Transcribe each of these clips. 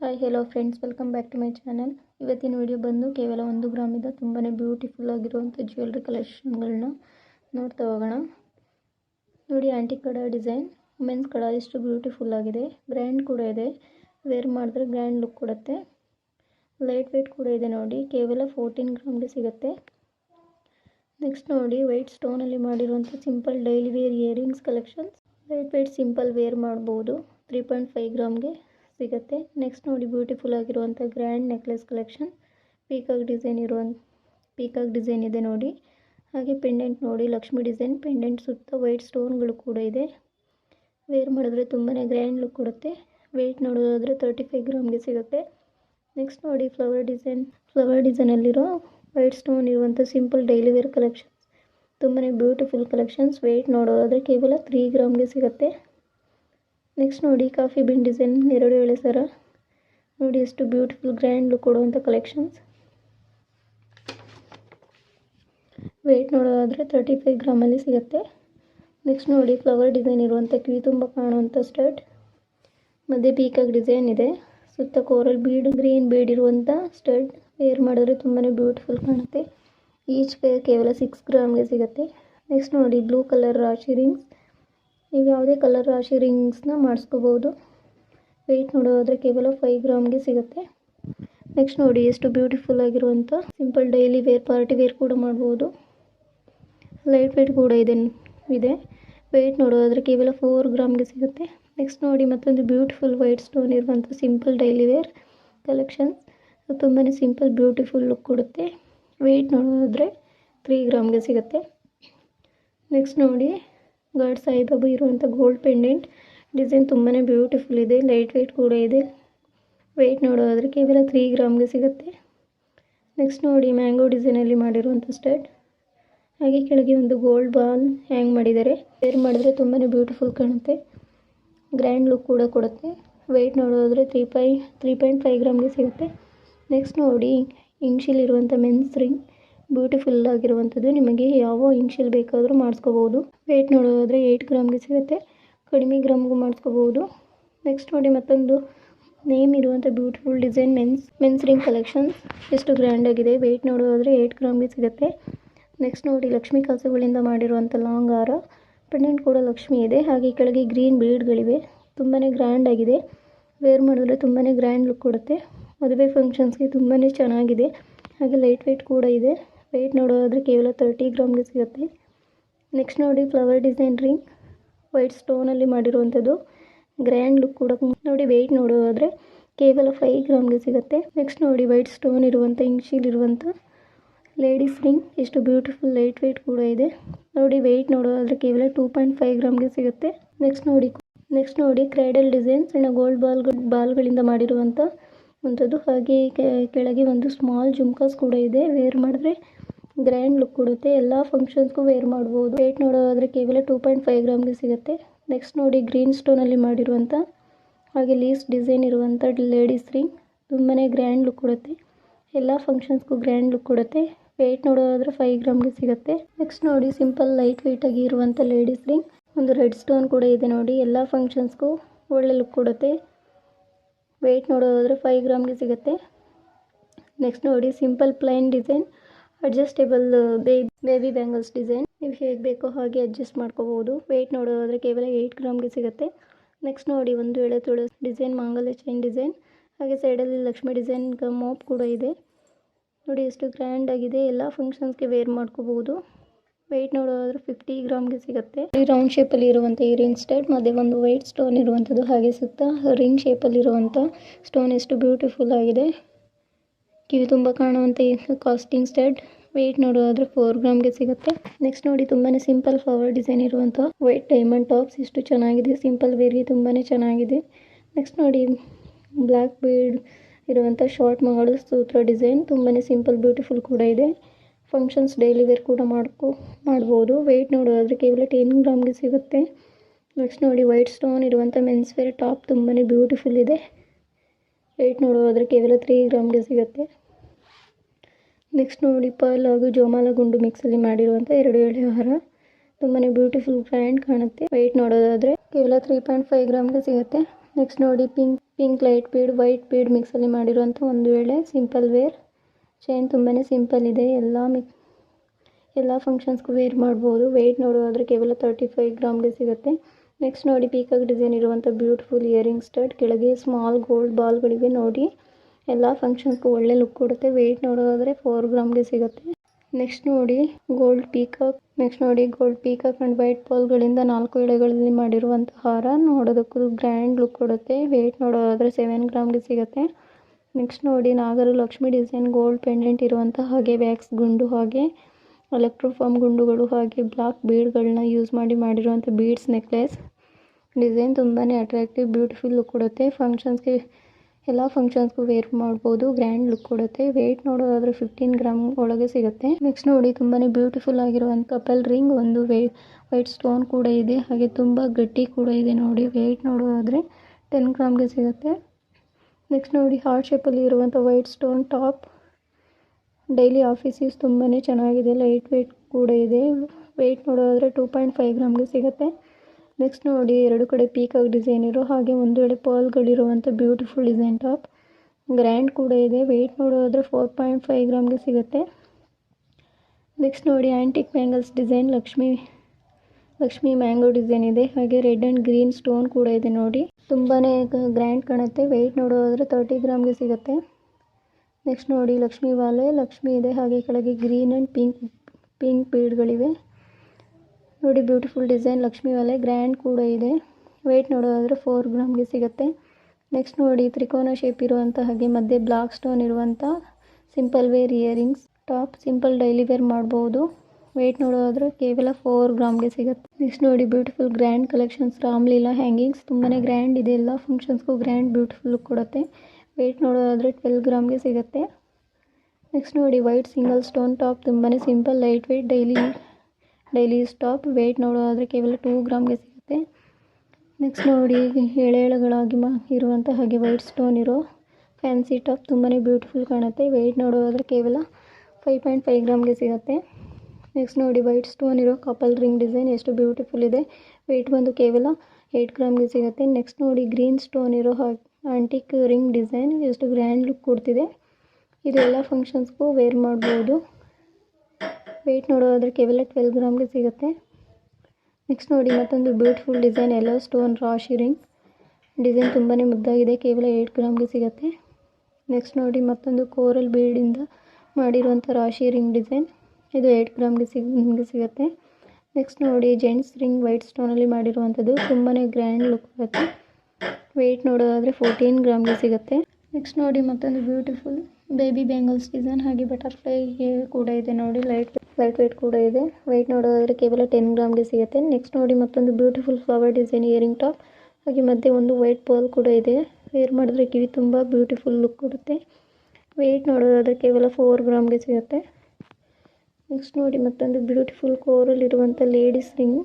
Hi hello friends welcome back to my channel ಇವತ್ತಿನ video ಬಂದು ಕೇವಲ ಒಂದು ಗ್ರಾಮಿಂದ ತುಂಬಾ ಬ್ಯೂಟಿಫುಲ್ ಆಗಿರುವಂಥ ಜ್ಯುವೆಲ್ರಿ ಕಲೆಕ್ಷನ್ಗಳನ್ನ ನೋಡ್ತಾ ಹೋಗೋಣ. ನೋಡಿ ಆ್ಯಂಟಿ ಕಡ ಡಿಸೈನ್ ವುಮೆನ್ಸ್ ಕಡ ಎಷ್ಟು ಬ್ಯೂಟಿಫುಲ್ ಆಗಿದೆ. ಗ್ರ್ಯಾಂಡ್ ಕೂಡ ಇದೆ. ವೇರ್ ಮಾಡಿದ್ರೆ ಗ್ರ್ಯಾಂಡ್ ಲುಕ್ ಕೊಡುತ್ತೆ. ಲೈಟ್ ವೆಯ್ಟ್ ಕೂಡ ಇದೆ ನೋಡಿ. ಕೇವಲ ಫೋರ್ಟೀನ್ ಗ್ರಾಮ್ಗೆ ಸಿಗುತ್ತೆ. ನೆಕ್ಸ್ಟ್ ನೋಡಿ ವೈಟ್ ಸ್ಟೋನಲ್ಲಿ ಮಾಡಿರುವಂಥ simple daily wear earrings collections light weight simple wear ಮಾಡ್ಬೋದು. ತ್ರೀ ಪಾಯಿಂಟ್ ಫೈವ್ ಗ್ರಾಮ್ಗೆ ಸಿಗುತ್ತೆ. ನೆಕ್ಸ್ಟ್ ನೋಡಿ ಬ್ಯೂಟಿಫುಲ್ ಆಗಿರುವಂಥ grand necklace collection peacock design ಇರುವಂಥ ಪೀಕಾಕ್ ಡಿಸೈನ್ ಇದೆ ನೋಡಿ. ಹಾಗೆ ಪೆಂಡೆಂಟ್ ನೋಡಿ ಲಕ್ಷ್ಮಿ ಡಿಸೈನ್ ಪೆಂಡೆಂಟ್ ಸುತ್ತ ವೈಟ್ ಸ್ಟೋನ್ಗಳು ಕೂಡ ಇದೆ. ವೇರ್ ಮಾಡಿದ್ರೆ ತುಂಬಾ ಗ್ರ್ಯಾಂಡ್ ಲುಕ್ ಕೊಡುತ್ತೆ. ವೆಯ್ಟ್ ನೋಡೋದಾದರೆ ತರ್ಟಿ ಫೈವ್ ಗ್ರಾಮ್ಗೆ ಸಿಗುತ್ತೆ. ನೆಕ್ಸ್ಟ್ ನೋಡಿ ಫ್ಲವರ್ ಡಿಸೈನ್ ಫ್ಲವರ್ ಡಿಸೈನಲ್ಲಿರೋ ವೈಟ್ ಸ್ಟೋನ್ ಇರುವಂಥ ಸಿಂಪಲ್ ಡೈಲಿ ವೇರ್ ಕಲೆಕ್ಷನ್ಸ್ ತುಂಬಾ ಬ್ಯೂಟಿಫುಲ್ ಕಲೆಕ್ಷನ್ಸ್ ವೆಯ್ಟ್ ನೋಡೋದಾದರೆ ಕೇವಲ ತ್ರೀ ಗ್ರಾಮ್ಗೆ ಸಿಗುತ್ತೆ. ನೆಕ್ಸ್ಟ್ ನೋಡಿ ಕಾಫಿ ಬಿನ್ ಡಿಸೈನ್ ಎರಡು ಎಳೆ ಸರ. ನೋಡಿ ಎಷ್ಟು ಬ್ಯೂಟಿಫುಲ್ ಗ್ರ್ಯಾಂಡ್ ಲುಕ್ ಕೊಡುವಂಥ ಕಲೆಕ್ಷನ್ಸ್ ವೆಯ್ಟ್ ನೋಡೋದಾದರೆ ತರ್ಟಿ ಫೈವ್ ಗ್ರಾಮಲ್ಲಿ ಸಿಗುತ್ತೆ. ನೆಕ್ಸ್ಟ್ ನೋಡಿ ಫ್ಲವರ್ ಡಿಸೈನ್ ಇರುವಂಥ ಕಿವಿ ತುಂಬ ಕಾಣುವಂಥ ಸ್ಟಡ್ ಮಧ್ಯೆ ಪೀಕಾಗಿ ಡಿಸೈನ್ ಇದೆ. ಸುತ್ತ ಕೋರಲ್ ಬೀಡ್ ಗ್ರೀನ್ ಬೀಡ್ ಇರುವಂಥ ಸ್ಟಡ್ ವೇರ್ ಮಾಡಿದ್ರೆ ತುಂಬಾ ಬ್ಯೂಟಿಫುಲ್ ಕಾಣುತ್ತೆ. ಈಚ್ ಪೇರ್ ಕೇವಲ ಸಿಕ್ಸ್ ಗ್ರಾಮ್ಗೆ ಸಿಗುತ್ತೆ. ನೆಕ್ಸ್ಟ್ ನೋಡಿ ಬ್ಲೂ ಕಲರ್ ರಾಶಿ ರಿಂಗ್ಸ್ ನೀವು ಯಾವುದೇ ಕಲರ್ ರಾಶಿ ರಿಂಗ್ಸ್ನ ಮಾಡಿಸ್ಕೋಬೋದು. ವೆಯ್ಟ್ ನೋಡೋದಾದರೆ ಕೇವಲ ಫೈವ್ ಗ್ರಾಮ್ಗೆ ಸಿಗುತ್ತೆ. ನೆಕ್ಸ್ಟ್ ನೋಡಿ, ಎಷ್ಟು ಬ್ಯೂಟಿಫುಲ್ ಆಗಿರುವಂಥ simple daily wear party wear ಕೂಡ ಮಾಡ್ಬೋದು. ಲೈಟ್ ವೆಯ್ಟ್ ಕೂಡ ಇದೆ ಇದೆ. ವೆಯ್ಟ್ ನೋಡೋದಾದರೆ ಕೇವಲ ಫೋರ್ ಗ್ರಾಮ್ಗೆ ಸಿಗುತ್ತೆ. ನೆಕ್ಸ್ಟ್ ನೋಡಿ, ಮತ್ತೊಂದು ಬ್ಯೂಟಿಫುಲ್ ವೈಟ್ ಸ್ಟೋನ್ ಇರುವಂಥ ಸಿಂಪಲ್ ಡೈಲಿ ವೇರ್ ಕಲೆಕ್ಷನ್ಸ್ ತುಂಬಾ ಸಿಂಪಲ್ ಬ್ಯೂಟಿಫುಲ್ ಲುಕ್ ಕೊಡುತ್ತೆ. ವೆಯ್ಟ್ ನೋಡೋದಾದರೆ ತ್ರೀ ಗ್ರಾಮ್ಗೆ ಸಿಗುತ್ತೆ. ನೆಕ್ಸ್ಟ್ ನೋಡಿ ಗಾಡ್ ಸಾಯಿಬಾಬಾ ಇರುವಂಥ ಗೋಲ್ಡ್ ಪೆಂಡೆಂಟ್ ಡಿಸೈನ್ ತುಂಬಾ ಬ್ಯೂಟಿಫುಲ್ ಇದೆ ಲೈಟ್ ವೆಯ್ಟ್ ಕೂಡ ಇದೆ. ವೆಯ್ಟ್ ನೋಡೋದಾದರೆ ಕೇವಲ ತ್ರೀ ಗ್ರಾಮ್ಗೆ ಸಿಗುತ್ತೆ. ನೆಕ್ಸ್ಟ್ ನೋಡಿ ಮ್ಯಾಂಗೋ ಡಿಸೈನಲ್ಲಿ ಮಾಡಿರುವಂಥ ಸ್ಟಡ್ ಹಾಗೆ ಕೆಳಗೆ ಒಂದು ಗೋಲ್ಡ್ ಬಾಲ್ ಹ್ಯಾಂಗ್ ಮಾಡಿದ್ದಾರೆ. ವೇರ್ ಮಾಡಿದ್ರೆ ತುಂಬಾ ಬ್ಯೂಟಿಫುಲ್ ಕಾಣುತ್ತೆ. ಗ್ರ್ಯಾಂಡ್ ಲುಕ್ ಕೂಡ ಕೊಡುತ್ತೆ. ವೆಯ್ಟ್ ನೋಡೋದಾದರೆ ತ್ರೀ ಪೈ ತ್ರೀ ಪಾಯಿಂಟ್ ಫೈವ್ ಗ್ರಾಮ್ಗೆ ಸಿಗುತ್ತೆ. ನೆಕ್ಸ್ಟ್ ನೋಡಿ ಇಂಗ್ಶಿಲ್ ಇರುವಂಥ ಮೆನ್ಸ್ ರಿಂಗ್ ಬ್ಯೂಟಿಫುಲ್ ಆಗಿರುವಂಥದ್ದು. ನಿಮಗೆ ಯಾವ ಇಂಗ್ಶಿಲ್ ಬೇಕಾದರೂ ಮಾಡಿಸ್ಕೋಬೋದು. ವೆಯ್ಟ್ ನೋಡೋದಾದರೆ ಏಯ್ಟ್ ಗ್ರಾಮ್ಗೆ ಸಿಗುತ್ತೆ. ಕಡಿಮೆ ಗ್ರಾಮ್ಗೂ ಮಾಡಿಸ್ಕೋಬೋದು. ನೆಕ್ಸ್ಟ್ ನೋಡಿ ಮತ್ತೊಂದು. ನೇಮ್ ಇರುವಂಥ beautiful design men's men's ring collections ಎಷ್ಟು ಗ್ರ್ಯಾಂಡ್ ಆಗಿದೆ. ವೆಯ್ಟ್ ನೋಡೋದಾದರೆ ಏಯ್ಟ್ ಗ್ರಾಮ್ಗೆ ಸಿಗುತ್ತೆ. ನೆಕ್ಸ್ಟ್ ನೋಡಿ ಲಕ್ಷ್ಮೀ ಕಾಸುಗಳಿಂದ ಮಾಡಿರುವಂಥ ಲಾಂಗ್ ಹಾರ. ಪೆಂಡೆಂಟ್ ಕೂಡ ಲಕ್ಷ್ಮಿ ಇದೆ. ಹಾಗೆ ಕೆಳಗೆ ಗ್ರೀನ್ ಬೀಡ್ಗಳಿವೆ ತುಂಬಾ ಗ್ರ್ಯಾಂಡ್ ಆಗಿದೆ. ವೇರ್ ಮಾಡಿದ್ರೆ ತುಂಬಾ ಗ್ರ್ಯಾಂಡ್ ಲುಕ್ ಕೊಡುತ್ತೆ. ಮದುವೆ ಫಂಕ್ಷನ್ಸ್ಗೆ ತುಂಬಾ ಚೆನ್ನಾಗಿದೆ. ಹಾಗೆ ಲೈಟ್ ವೆಯ್ಟ್ ಕೂಡ ಇದೆ. ವೆಯ್ಟ್ ನೋಡೋದಾದರೆ ಕೇವಲ ತರ್ಟಿ ಗ್ರಾಮ್ಗೆ ಸಿಗುತ್ತೆ. ನೆಕ್ಸ್ಟ್ ನೋಡಿ ಫ್ಲವರ್ ಡಿಸೈನ್ ರಿಂಗ್ ವೈಟ್ ಸ್ಟೋನಲ್ಲಿ ಮಾಡಿರುವಂಥದ್ದು. ಗ್ರ್ಯಾಂಡ್ ಲುಕ್ ಕೂಡ ನೋಡಿ ವೆಯ್ಟ್ ನೋಡೋದಾದರೆ ಕೇವಲ ಫೈವ್ ಗ್ರಾಮ್ಗೆ ಸಿಗುತ್ತೆ. ನೆಕ್ಸ್ಟ್ ನೋಡಿ ವೈಟ್ ಸ್ಟೋನ್ ಇರುವಂಥ ಇಂಗ್ಶೀಲ್ ಇರುವಂಥ ಲೇಡೀಸ್ ರಿಂಗ್ ಎಷ್ಟು ಬ್ಯೂಟಿಫುಲ್ ಲೈಟ್ ವೆಯ್ಟ್ ಕೂಡ ಇದೆ. ನೋಡಿ ವೆಯ್ಟ್ ನೋಡೋದಾದರೆ ಕೇವಲ ಟೂ ಪಾಯಿಂಟ್ ಫೈವ್ ಗ್ರಾಮ್ಗೆ ಸಿಗುತ್ತೆ. ನೆಕ್ಸ್ಟ್ ನೋಡಿ ನೆಕ್ಸ್ಟ್ ನೋಡಿ ಕ್ರೈಡಲ್ ಡಿಸೈನ್ ಸಣ್ಣ ಗೋಲ್ಡ್ ಬಾಲ್ ಬಾಲ್ಗಳಿಂದ ಮಾಡಿರುವಂಥ ಅಂಥದ್ದು. ಹಾಗೆ ಕೆಳಗೆ ಒಂದು ಸ್ಮಾಲ್ ಜುಮ್ಕಾಸ್ ಕೂಡ ಇದೆ. ವೇರ್ ಮಾಡಿದ್ರೆ ಗ್ರ್ಯಾಂಡ್ ಲುಕ್ ಕೊಡುತ್ತೆ. ಎಲ್ಲ ಫಂಕ್ಷನ್ಸ್ಗೂ ವೇರ್ ಮಾಡ್ಬೋದು. ರೇಟ್ ನೋಡೋದಾದರೆ ಕೇವಲ ಟೂ ಪಾಯಿಂಟ್ ಫೈವ್ ಗ್ರಾಮ್ಗೆ ಸಿಗುತ್ತೆ. ನೆಕ್ಸ್ಟ್ ನೋಡಿ ಗ್ರೀನ್ ಸ್ಟೋನಲ್ಲಿ ಮಾಡಿರುವಂಥ ಹಾಗೆ ಲೀಸ್ ಡಿಸೈನ್ ಇರುವಂಥ ಲೇಡೀಸ್ ರಿಂಗ್ ತುಂಬಾ ಗ್ರ್ಯಾಂಡ್ ಲುಕ್ ಕೊಡುತ್ತೆ. ಎಲ್ಲ ಫಂಕ್ಷನ್ಸ್ಗೂ ಗ್ರ್ಯಾಂಡ್ ಲುಕ್ ಕೊಡುತ್ತೆ. ವೆಯ್ಟ್ ನೋಡೋದಾದರೆ ಫೈವ್ ಗ್ರಾಮ್ಗೆ ಸಿಗುತ್ತೆ. ನೆಕ್ಸ್ಟ್ ನೋಡಿ ಸಿಂಪಲ್ ಲೈಟ್ ವೆಯ್ಟಾಗಿ ಇರುವಂಥ ಲೇಡೀಸ್ ರಿಂಗ್ ಒಂದು ರೆಡ್ ಸ್ಟೋನ್ ಕೂಡ ಇದೆ ನೋಡಿ. ಎಲ್ಲ ಫಂಕ್ಷನ್ಸ್ಗೂ ಒಳ್ಳೆ ಲುಕ್ ಕೊಡುತ್ತೆ. ವೆಯ್ಟ್ ನೋಡೋದಾದರೆ ಫೈವ್ ಗ್ರಾಮ್ಗೆ ಸಿಗುತ್ತೆ. ನೆಕ್ಸ್ಟ್ ನೋಡಿ simple plain design adjustable baby baby bangles design ನೀವು ಹೇಗೆ ಬೇಕೋ ಹಾಗೆ ಅಡ್ಜಸ್ಟ್ ಮಾಡ್ಕೋಬೋದು ವೆಯ್ಟ್ ನೋಡೋದಾದರೆ ಕೇವಲ ಏಯ್ಟ್ ಗ್ರಾಮ್ಗೆ ಸಿಗುತ್ತೆ. ನೆಕ್ಸ್ಟ್ ನೋಡಿ, ಒಂದು ಎಳೆ ತುಳು ಡಿಸೈನ್ ಮಾಂಗಲ್ಯ ಚೈನ್ ಡಿಸೈನ್ ಹಾಗೆ ಸೈಡಲ್ಲಿ ಲಕ್ಷ್ಮಿ ಡಿಸೈನ್ ಮೋಪ್ ಕೂಡ ಇದೆ. ನೋಡಿ, ಎಷ್ಟು ಗ್ರ್ಯಾಂಡ್ ಆಗಿದೆ. ಎಲ್ಲ ಫಂಕ್ಷನ್ಸ್ಗೆ ವೇರ್ ಮಾಡ್ಕೋಬೋದು ವೆಯ್ಟ್ ನೋಡೋದಾದ್ರೆ ಫಿಫ್ಟಿ ಗ್ರಾಮ್ಗೆ ಸಿಗುತ್ತೆ. ಈ ರೌಂಡ್ ಶೇಪಲ್ಲಿ ಇರುವಂಥ ಈ ರಿಂಗ್ ಸ್ಟೈಡ್ ಮತ್ತು ಒಂದು ವೈಟ್ ಸ್ಟೋನ್ ಇರುವಂಥದ್ದು ಹಾಗೆ ಸುತ್ತ ರಿಂಗ್ ಶೇಪಲ್ಲಿ ಇರುವಂಥ ಸ್ಟೋನ್ ಎಷ್ಟು ಬ್ಯೂಟಿಫುಲ್ ಆಗಿದೆ. ಕಿವಿ ತುಂಬ ಕಾಣುವಂಥ ಕಾಸ್ಟಿಂಗ್ ಸ್ಟಡ್ ವೆಯ್ಟ್ ನೋಡೋದಾದ್ರೆ ಫೋರ್ ಗ್ರಾಮ್ಗೆ ಸಿಗುತ್ತೆ. ನೆಕ್ಸ್ಟ್ ನೋಡಿ ತುಂಬಾನೇ ಸಿಂಪಲ್ ಫ್ಲವರ್ ಡಿಸೈನ್ ಇರುವಂಥ ವೈಟ್ ಡೈಮಂಡ್ ಟಾಪ್ಸ್ ಎಷ್ಟು ಚೆನ್ನಾಗಿದೆ. ಸಿಂಪಲ್ ವೇರ್ಗೆ ತುಂಬಾನೇ ಚೆನ್ನಾಗಿದೆ. ನೆಕ್ಸ್ಟ್ ನೋಡಿ ಬ್ಲ್ಯಾಕ್ ಬೀಡ್ ಇರುವಂಥ ಶಾರ್ಟ್ ಮಗಳು ಸೂತ್ರ ಡಿಸೈನ್ ತುಂಬಾನೇ ಸಿಂಪಲ್ ಬ್ಯೂಟಿಫುಲ್ ಕೂಡ ಇದೆ. ಫಂಕ್ಷನ್ಸ್ ಡೈಲಿ ವೇರ್ ಕೂಡ ಮಾಡ್ಕೊ, ಮಾಡ್ಬೋದು. ವೆಯ್ಟ್ ನೋಡೋದಾದರೆ ಕೇವಲ ಟೆನ್ ಗ್ರಾಮ್ಗೆ ಸಿಗುತ್ತೆ. ನೆಕ್ಸ್ಟ್ ನೋಡಿ ವೈಟ್ ಸ್ಟೋನ್ ಇರುವಂಥ ಮೆನ್ಸ್ ವೇರ್ ಟಾಪ್ ತುಂಬಾ ಬ್ಯೂಟಿಫುಲ್ ಇದೆ. ವೆಯ್ಟ್ ನೋಡೋದಾದರೆ ಕೇವಲ ತ್ರೀ ಗ್ರಾಮ್ಗೆ ಸಿಗುತ್ತೆ. ನೆಕ್ಸ್ಟ್ ನೋಡಿ ಪರ್ಲ್ ಹಾಗೂ ಜೋಮಾಲ ಗುಂಡು ಮಿಕ್ಸಲ್ಲಿ ಮಾಡಿರುವಂಥ ಎರಡು ಎಳೆ ಹಾರ. ತುಂಬಾ ಬ್ಯೂಟಿಫುಲ್ ಗ್ರ್ಯಾಂಡ್ ಕಾಣುತ್ತೆ. ವೆಯ್ಟ್ ನೋಡೋದಾದರೆ ಕೇವಲ ತ್ರೀ ಪಾಯಿಂಟ್ ಫೈವ್ ಗ್ರಾಮ್ಗೆ ಸಿಗುತ್ತೆ. ನೆಕ್ಸ್ಟ್ ನೋಡಿ pink pink light bead white bead ಮಿಕ್ಸಲ್ಲಿ ಮಾಡಿರುವಂಥ ಒಂದು ವೇಳೆ ಸಿಂಪಲ್ ವೇರ್ ಚೈನ್ ತುಂಬಾ ಸಿಂಪಲ್ ಇದೆ. ಎಲ್ಲ ಮಿಕ್ ಎಲ್ಲ ಫಂಕ್ಷನ್ಸ್ಗೂ ವೇರ್ ಮಾಡ್ಬೋದು. ವೆಯ್ಟ್ ನೋಡೋದಾದರೆ ಕೇವಲ ತರ್ಟಿ ಫೈವ್ ಗ್ರಾಮ್ಗೆ ಸಿಗುತ್ತೆ. ನೆಕ್ಸ್ಟ್ ನೋಡಿ ಪೀಕಾಕ್ ಡಿಸೈನ್ ಇರುವಂಥ ಬ್ಯೂಟಿಫುಲ್ ಇಯರಿಂಗ್ ಸ್ಟಡ್ ಕೆಳಗೆ ಸ್ಮಾಲ್ ಗೋಲ್ಡ್ ಬಾಲ್ಗಳಿವೆ ನೋಡಿ. ಎಲ್ಲ ಫಂಕ್ಷನ್ಸ್ಗೂ ಒಳ್ಳೆ ಲುಕ್ ಕೊಡುತ್ತೆ. ವೆಯ್ಟ್ ನೋಡೋದಾದರೆ ಫೋರ್ ಗ್ರಾಮ್ಗೆ ಸಿಗುತ್ತೆ. ನೆಕ್ಸ್ಟ್ ನೋಡಿ ಗೋಲ್ಡ್ ಪೀಕಾಕ್ ನೆಕ್ಸ್ಟ್ ನೋಡಿ ಗೋಲ್ಡ್ ಪೀಕಾಕ್ ಆ್ಯಂಡ್ ವೈಟ್ ಬಾಲ್ಗಳಿಂದ ನಾಲ್ಕು ಎಳೆಗಳಲ್ಲಿ ಮಾಡಿರುವಂಥ ಹಾರ. ನೋಡೋದಕ್ಕೂ ಗ್ರ್ಯಾಂಡ್ ಲುಕ್ ಕೊಡುತ್ತೆ. ವೆಯ್ಟ್ ನೋಡೋದಾದರೆ ಸೆವೆನ್ ಗ್ರಾಮ್ಗೆ ಸಿಗುತ್ತೆ. ನೆಕ್ಸ್ಟ್ ನೋಡಿ Nagara Lakshmi design gold pendant ಇರುವಂಥ ಹಾಗೆ ವ್ಯಾಕ್ಸ್ ಗುಂಡು ಹಾಗೆ ಎಲೆಕ್ಟ್ರೋಫಾರ್ಮ್ ಗುಂಡುಗಳು ಹಾಗೆ ಬ್ಲಾಕ್ ಬೀಡ್ಗಳನ್ನ ಯೂಸ್ ಮಾಡಿ ಮಾಡಿರುವಂಥ ಬೀಡ್ಸ್ ನೆಕ್ಲೆಸ್ ಡಿಸೈನ್ ತುಂಬಾ ಅಟ್ರಾಕ್ಟಿವ್ ಬ್ಯೂಟಿಫುಲ್ ಲುಕ್ ಕೊಡುತ್ತೆ. ಫಂಕ್ಷನ್ಸ್ಗೆ ಎಲ್ಲ ಫಂಕ್ಷನ್ಸ್ಗೂ ವೇರ್ ಮಾಡ್ಬೋದು. ಗ್ರ್ಯಾಂಡ್ ಲುಕ್ ಕೊಡುತ್ತೆ. ವೇಟ್ ನೋಡೋದಾದ್ರೆ ಫಿಫ್ಟೀನ್ ಗ್ರಾಮ್ ಒಳಗೆ ಸಿಗುತ್ತೆ. ನೆಕ್ಸ್ಟ್ ನೋಡಿ ತುಂಬಾ ಬ್ಯೂಟಿಫುಲ್ ಆಗಿರುವಂಥ ಕಪಲ್ ರಿಂಗ್ ಒಂದು ವೇ ವೈಟ್ ಸ್ಟೋನ್ ಕೂಡ ಇದೆ. ಹಾಗೆ ತುಂಬ ಗಟ್ಟಿ ಕೂಡ ಇದೆ ನೋಡಿ. ವೆಯ್ಟ್ ನೋಡೋದಾದ್ರೆ ಟೆನ್ ಗ್ರಾಮ್ಗೆ ಸಿಗುತ್ತೆ. ನೆಕ್ಸ್ಟ್ ನೋಡಿ ಹಾರ್ಟ್ ಶೇಪಲ್ಲಿ ಇರುವಂಥ white stone top daily office use ತುಂಬಾ ಚೆನ್ನಾಗಿದೆ ಲೈಟ್ ವೆಯ್ಟ್ ಕೂಡ ಇದೆ. ವೆಯ್ಟ್ ನೋಡೋದಾದರೆ ಟೂ ಪಾಯಿಂಟ್ ಫೈವ್ ಗ್ರಾಮ್ಗೆ ಸಿಗುತ್ತೆ. ನೆಕ್ಸ್ಟ್ ನೋಡಿ, ಎರಡು ಕಡೆ ಪೀಕಾಗಿ ಡಿಸೈನ್ ಇರೋ ಹಾಗೆ ಒಂದು ವೇಳೆ ಪರ್ಲ್ಗಳಿರುವಂಥ ಬ್ಯೂಟಿಫುಲ್ ಡಿಸೈನ್ ಟಾಪ್ ಗ್ರ್ಯಾಂಡ್ ಕೂಡ ಇದೆ ವೆಯ್ಟ್ ನೋಡೋದಾದರೆ ಫೋರ್ ಪಾಯಿಂಟ್ ಫೈವ್ ಗ್ರಾಮ್ಗೆ ಸಿಗುತ್ತೆ. ನೆಕ್ಸ್ಟ್ ನೋಡಿ antique bangles design Lakshmi Lakshmi mango design ಇದೆ. ಹಾಗೆ ರೆಡ್ ಅಂಡ್ ಗ್ರೀನ್ ಸ್ಟೋನ್ ಕೂಡ ಇದೆ ನೋಡಿ. ತುಂಬಾನೇ ಗ್ರ್ಯಾಂಡ್ ಕಾಣುತ್ತೆ. ವೆಯ್ಟ್ ನೋಡೋದಾದ್ರೆ ತರ್ಟಿ ಗ್ರಾಮ್ಗೆ ಸಿಗುತ್ತೆ. ನೆಕ್ಸ್ಟ್ ನೋಡಿ ಲಕ್ಷ್ಮಿ ವಾಲೆ. ಲಕ್ಷ್ಮಿ ಇದೆ. ಹಾಗೆ ಕೆಳಗೆ ಗ್ರೀನ್ ಆ್ಯಂಡ್ ಪಿಂಕ್ ಪಿಂಕ್ ಬೀಡ್ಗಳಿವೆ ನೋಡಿ ಬ್ಯೂಟಿಫುಲ್ ಡಿಸೈನ್ ಲಕ್ಷ್ಮಿ ವಾಲೆ. ಗ್ರ್ಯಾಂಡ್ ಕೂಡ ಇದೆ. ವೆಯ್ಟ್ ನೋಡೋದಾದರೆ ಫೋರ್ ಗ್ರಾಮ್ಗೆ ಸಿಗುತ್ತೆ. ನೆಕ್ಸ್ಟ್ ನೋಡಿ ತ್ರಿಕೋನ ಶೇಪ್ ಇರುವಂಥ ಹಾಗೆ ಮಧ್ಯೆ ಬ್ಲಾಕ್ ಸ್ಟೋನ್ ಇರುವಂಥ simple wear earrings top simple daily wear ಮಾಡ್ಬೋದು. ವೆಯ್ಟ್ ನೋಡೋದಾದ್ರೆ ಕೇವಲ ಫೋರ್ ಗ್ರಾಮ್ಗೆ ಸಿಗುತ್ತೆ. ನೆಕ್ಸ್ಟ್ ನೋಡಿ beautiful grand collections Ramleela hangings ತುಂಬಾ ಗ್ರ್ಯಾಂಡ್ ಇದೆ, ಎಲ್ಲ ಫಂಕ್ಷನ್ಸ್ಗೂ ಗ್ರ್ಯಾಂಡ್ ಬ್ಯೂಟಿಫುಲ್ ಕೊಡುತ್ತೆ. ವೆಯ್ಟ್ ನೋಡೋದಾದರೆ ಟ್ವೆಲ್ ಗ್ರಾಮ್ಗೆ ಸಿಗುತ್ತೆ. ನೆಕ್ಸ್ಟ್ ನೋಡಿ ವೈಟ್ ಸಿಂಗಲ್ ಸ್ಟೋನ್ ಟಾಪ್ ತುಂಬಾ simple light weight daily daily stop weight ನೋಡೋದಾದರೆ ಕೇವಲ ಟೂ ಗ್ರಾಮ್ಗೆ ಸಿಗುತ್ತೆ. ನೆಕ್ಸ್ಟ್ ನೋಡಿ ಎಳೆ ಎಳೆಗಳಾಗಿ ಮಾ ಇರುವಂಥ ಹಾಗೆ ವೈಟ್ ಸ್ಟೋನ್ ಇರೋ ಫ್ಯಾನ್ಸಿ ಟಾಪ್ ತುಂಬಾ ಬ್ಯೂಟಿಫುಲ್ ಕಾಣುತ್ತೆ. ವೆಯ್ಟ್ ನೋಡೋದಾದರೆ ಕೇವಲ ಫೈವ್ ಪಾಯಿಂಟ್ ಫೈವ್ ಗ್ರಾಮ್ಗೆ ಸಿಗುತ್ತೆ. ನೆಕ್ಸ್ಟ್ ನೋಡಿ ವೈಟ್ ಸ್ಟೋನ್ ಇರೋ ಕಪಲ್ ರಿಂಗ್ ಡಿಸೈನ್ ಎಷ್ಟು ಬ್ಯೂಟಿಫುಲ್ ಇದೆ. ವೆಯ್ಟ್ ಬಂದು ಕೇವಲ ಏಯ್ಟ್ ಗ್ರಾಮ್ಗೆ ಸಿಗುತ್ತೆ. ನೆಕ್ಸ್ಟ್ ನೋಡಿ ಗ್ರೀನ್ ಸ್ಟೋನ್ ಇರೋ ಆಂಟಿಕ್ ರಿಂಗ್ ಡಿಸೈನ್ ಎಷ್ಟು ಗ್ರ್ಯಾಂಡ್ ಲುಕ್ ಕೊಡ್ತಿದೆ. ಇದೆಲ್ಲ ಫಂಕ್ಷನ್ಸ್ಗೂ ವೇರ್ ಮಾಡ್ಬೋದು. ವೆಯ್ಟ್ ನೋಡೋದಾದ್ರೆ ಕೇವಲ ಟ್ವೆಲ್ ಗ್ರಾಮ್ಗೆ ಸಿಗುತ್ತೆ. ನೆಕ್ಸ್ಟ್ ನೋಡಿ ಮತ್ತೊಂದು ಬ್ಯೂಟಿಫುಲ್ ಡಿಸೈನ್ ಎಲ್ಲ ಸ್ಟೋನ್ ರಾಶಿ ರಿಂಗ್ ಡಿಸೈನ್ ತುಂಬಾ ಮುದ್ದಾಗಿದೆ. ಕೇವಲ ಏಯ್ಟ್ ಗ್ರಾಮ್ಗೆ ಸಿಗುತ್ತೆ. ನೆಕ್ಸ್ಟ್ ನೋಡಿ ಮತ್ತೊಂದು ಕೋರಲ್ ಬೀಡಿಂದ ಮಾಡಿರುವಂಥ ರಾಶಿ ರಿಂಗ್ ಡಿಸೈನ್ ಇದು ಏಯ್ಟ್ ಗ್ರಾಮ್ಗೆ ಸಿಗ್, ನಿಮಗೆ ಸಿಗುತ್ತೆ. ನೆಕ್ಸ್ಟ್ ನೋಡಿ ಜೆಂಟ್ಸ್ ರಿಂಗ್ ವೈಟ್ ಸ್ಟೋನಲ್ಲಿ ಮಾಡಿರುವಂಥದ್ದು ತುಂಬಾ ಗ್ರ್ಯಾಂಡ್ ಲುಕ್ ಬರುತ್ತೆ. ವೆಯ್ಟ್ ನೋಡೋದಾದರೆ ಫೋರ್ಟೀನ್ ಗ್ರಾಮ್ಗೆ ಸಿಗುತ್ತೆ. ನೆಕ್ಸ್ಟ್ ನೋಡಿ, ಮತ್ತೊಂದು ಬ್ಯೂಟಿಫುಲ್ ಬೇಬಿ ಬ್ಯಾಂಗಲ್ಸ್ ಡಿಸೈನ್ ಹಾಗೆ ಬಟರ್ಫ್ಲೈ ಕೂಡ ಇದೆ ನೋಡಿ ಲೈಟ್ ಲೈಟ್ ವೆಯ್ಟ್ ಕೂಡ ಇದೆ. ವೆಯ್ಟ್ ನೋಡೋದಾದರೆ ಕೇವಲ ಟೆನ್ ಗ್ರಾಮ್ಗೆ ಸಿಗುತ್ತೆ. ನೆಕ್ಸ್ಟ್ ನೋಡಿ, ಮತ್ತೊಂದು beautiful flower design earring top ಹಾಗೆ ಮಧ್ಯೆ ಒಂದು ವೈಟ್ ಪರ್ಲ್ ಕೂಡ ಇದೆ. ವೇರ್ ಮಾಡಿದ್ರೆ ಕಿವಿ ತುಂಬ ಬ್ಯೂಟಿಫುಲ್ ಲುಕ್ ಕೊಡುತ್ತೆ. ವೆಯ್ಟ್ ನೋಡೋದಾದರೆ ಕೇವಲ ಫೋರ್ ಗ್ರಾಮ್ಗೆ ಸಿಗುತ್ತೆ. ನೆಕ್ಸ್ಟ್ ನೋಡಿ ಮತ್ತೊಂದು ಬ್ಯೂಟಿಫುಲ್ ಕೋರಲ್ ಇರುವಂಥ ಲೇಡೀಸ್ ರಿಂಗ್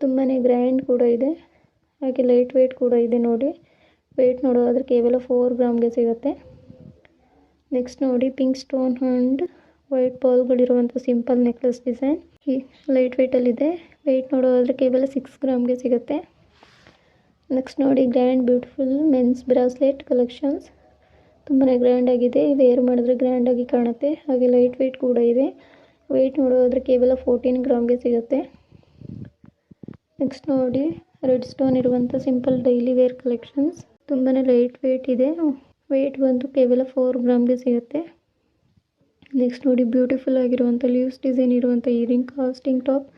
ತುಂಬಾ ಗ್ರ್ಯಾಂಡ್ ಕೂಡ ಇದೆ. ಹಾಗೆ ಲೈಟ್ ವೆಯ್ಟ್ ಕೂಡ ಇದೆ ನೋಡಿ. ವೆಯ್ಟ್ ನೋಡೋದಾದ್ರೆ ಕೇವಲ ಫೋರ್ ಗ್ರಾಮ್ಗೆ ಸಿಗುತ್ತೆ. ನೆಕ್ಸ್ಟ್ ನೋಡಿ ಪಿಂಕ್ ಸ್ಟೋನ್ ಆ್ಯಂಡ್ ವೈಟ್ ಬಾಲ್ಗಳಿರುವಂಥ ಸಿಂಪಲ್ ನೆಕ್ಲೆಸ್ ಡಿಸೈನ್ ಲೈಟ್ ವೆಯ್ಟಲ್ಲಿದೆ ವೆಯ್ಟ್ ನೋಡೋದಾದ್ರೆ ಕೇವಲ ಸಿಕ್ಸ್ ಗ್ರಾಮ್ಗೆ ಸಿಗುತ್ತೆ. ನೆಕ್ಸ್ಟ್ ನೋಡಿ grand beautiful men's bracelet collections ತುಂಬಾ ಗ್ರ್ಯಾಂಡಾಗಿದೆ ವೇರ್ ಮಾಡಿದ್ರೆ ಗ್ರ್ಯಾಂಡಾಗಿ ಕಾಣುತ್ತೆ. ಹಾಗೆ ಲೈಟ್ ವೆಯ್ಟ್ ಕೂಡ ಇದೆ. ವೆಯ್ಟ್ ನೋಡೋದ್ರೆ ಕೇವಲ ಫೋರ್ಟೀನ್ ಗ್ರಾಮ್ಗೆ ಸಿಗುತ್ತೆ. ನೆಕ್ಸ್ಟ್ ನೋಡಿ ರೆಡ್ ಸ್ಟೋನ್ ಇರುವಂಥ ಸಿಂಪಲ್ ಡೈಲಿ ವೇರ್ ಕಲೆಕ್ಷನ್ಸ್ ತುಂಬಾ ಲೈಟ್ ವೆಯ್ಟ್ ಇದೆ. ವೆಯ್ಟ್ ಬಂದು ಕೇವಲ ಫೋರ್ ಗ್ರಾಮ್ಗೆ ಸಿಗುತ್ತೆ. ನೆಕ್ಸ್ಟ್ ನೋಡಿ ಬ್ಯೂಟಿಫುಲ್ ಆಗಿರುವಂಥ ಲೀವ್ಸ್ ಡಿಸೈನ್ ಇರುವಂಥ ಇಯರಿಂಗ್ ಕಾಸ್ಟಿಂಗ್ ಟಾಪ್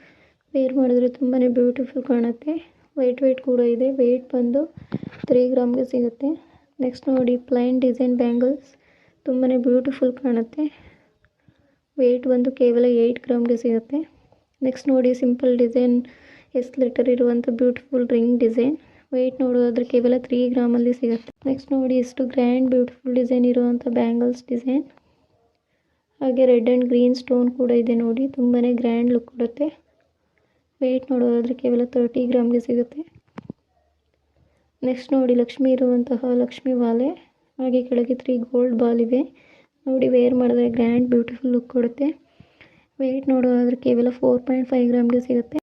ವೇರ್ ಮಾಡಿದ್ರೆ ತುಂಬಾ ಬ್ಯೂಟಿಫುಲ್ ಕಾಣುತ್ತೆ. ವೈಟ್ ವೆಯ್ಟ್ ಕೂಡ ಇದೆ. ವೆಯ್ಟ್ ಬಂದು ತ್ರೀ ಗ್ರಾಮ್ಗೆ ಸಿಗುತ್ತೆ. ನೆಕ್ಸ್ಟ್ ನೋಡಿ ಪ್ಲೈನ್ ಡಿಸೈನ್ ಬ್ಯಾಂಗಲ್ಸ್ ತುಂಬಾ ಬ್ಯೂಟಿಫುಲ್ ಕಾಣುತ್ತೆ. ವೆಯ್ಟ್ ಬಂದು ಕೇವಲ ಏಯ್ಟ್ ಗ್ರಾಮ್ಗೆ ಸಿಗುತ್ತೆ. ನೆಕ್ಸ್ಟ್ ನೋಡಿ ಸಿಂಪಲ್ ಡಿಸೈನ್ ಎಸ್ ಲೆಟರ್ ಇರುವಂಥ ಬ್ಯೂಟಿಫುಲ್ ರಿಂಗ್ ಡಿಸೈನ್ ವೆಯ್ಟ್ ನೋಡೋದಾದ್ರೆ ಕೇವಲ ತ್ರೀ ಗ್ರಾಮಲ್ಲಿ ಸಿಗುತ್ತೆ. ನೆಕ್ಸ್ಟ್ ನೋಡಿ ಎಷ್ಟು ಗ್ರ್ಯಾಂಡ್ ಬ್ಯೂಟಿಫುಲ್ ಡಿಸೈನ್ ಇರುವಂಥ ಬ್ಯಾಂಗಲ್ಸ್ ಡಿಸೈನ್ ಹಾಗೆ ರೆಡ್ ಆ್ಯಂಡ್ ಗ್ರೀನ್ ಸ್ಟೋನ್ ಕೂಡ ಇದೆ ನೋಡಿ ತುಂಬಾ ಗ್ರ್ಯಾಂಡ್ ಲುಕ್ ಕೊಡುತ್ತೆ. ವೆಯ್ಟ್ ನೋಡೋದಾದರೆ ಕೇವಲ ತರ್ಟಿ ಗ್ರಾಮ್ಗೆ ಸಿಗುತ್ತೆ. ನೆಕ್ಸ್ಟ್ ನೋಡಿ, ಲಕ್ಷ್ಮಿ ಇರುವಂತಹ ಲಕ್ಷ್ಮಿ ವಾಲೆ. ಹಾಗೆ ಕೆಳಗೆ ತ್ರೀ ಗೋಲ್ಡ್ ಬಾಲ್ ಇವೆ ನೋಡಿ ವೇರ್ ಮಾಡಿದ್ರೆ ಗ್ರ್ಯಾಂಡ್ ಬ್ಯೂಟಿಫುಲ್ ಲುಕ್ ಕೊಡುತ್ತೆ. ವೆಯ್ಟ್ ನೋಡೋದಾದರೆ ಕೇವಲ ಫೋರ್ ಪಾಯಿಂಟ್ ಫೈವ್ ಗ್ರಾಮ್ಗೆ ಸಿಗುತ್ತೆ.